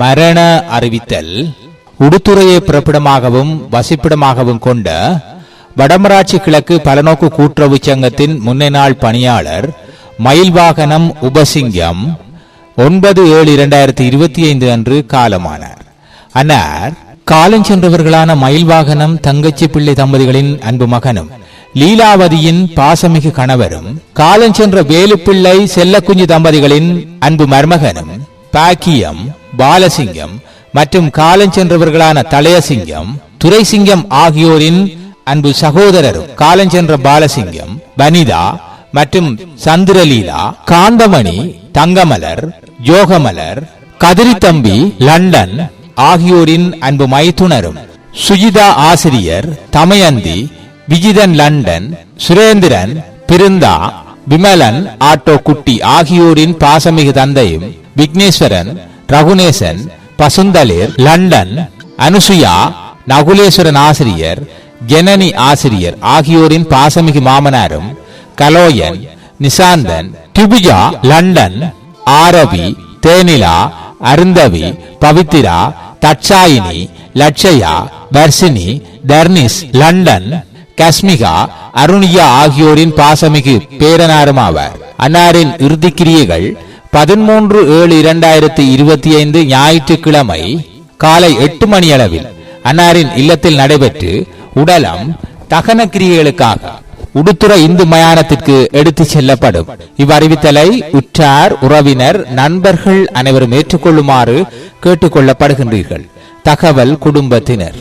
மரண அறிவித்தல் உடுத்துறையை பிறப்பிடமாகவும் வசிப்பிடமாகவும் கொண்ட வடமராட்சி கிழக்கு பலநோக்கு கூட்டுறவு சங்கத்தின் முன்னேநாள் பணியாளர் மயில்வாகனம் உபசிங்கம் ஒன்பது ஏழு இரண்டாயிரத்தி இருபத்தி ஐந்து அன்று காலமானார். அன்னார் காலஞ்சென்றவர்களான மயில்வாகனம் தங்கச்சி பிள்ளை தம்பதிகளின் அன்பு மகனும் லீலாவதியின் பாசமிகு கணவரும் காலஞ்சென்ற வேலுப்பிள்ளை செல்லக்குஞ்சு தம்பதிகளின் அன்பு மருமகனும் பாக்கியம் பாலசிங்கம் மற்றும் காலஞ்சென்றவர்களான தளையசிங்கம் துரைசிங்கம் ஆகியோரின் அன்பு சகோதரரும். காலஞ்சென்ற பாலசிங்கம் வனிதா மற்றும் சந்திரலீலா காந்தமணி தங்கமலர் யோகமலர் கதிரித்தம்பி லண்டன் ஆகியோரின் அன்பு மைத்துனரும். சுஜிதா ஆசிரியர் தமயந்தி விஜிதன் லண்டன் சுரேந்திரன் பிருந்தா விமலன் ஆட்டோ குட்டி ஆகியோரின் பாசமிகு தந்தையும் விக்னேஸ்வரன் ரகுநேசன் பசுந்தளிர் லண்டன் அனுசுயா நகுலேஸ்வரன் ஆசிரியர் ஜனனி ஆசிரியர் ஆகியோரின் பாசமிகு மாமனாரும் கலோயன் நிசாந்தன் டிபுஜா லண்டன் ஆரவி தேனிலா அருந்தவி பவித்திரா தட்சாயினி லட்சயா வர்ஷினி தர்னிஸ் லண்டன் கஸ்மிகா அருணியா ஆகியோரின் பாசமிகு பேரனாரும் ஆவார் அன்னாரின் இறுதிக்கிரியைகள் பதிமூன்று ஏழு இரண்டாயிரத்தி இருபத்தி ஐந்து ஞாயிற்றுக்கிழமை காலை எட்டு மணி அளவில் அன்னாரின் இல்லத்தில் நடைபெற்று உடலம் தகன கிரியைகளுக்காக உடுத்துறை இந்து மயானத்திற்கு எடுத்து செல்லப்படும். இவ்வறிவித்தலை உற்றார் உறவினர் நண்பர்கள் அனைவரும் ஏற்றுக்கொள்ளுமாறு கேட்டுக்கொள்ளப்படுகின்றீர்கள் தகவல் குடும்பத்தினர்.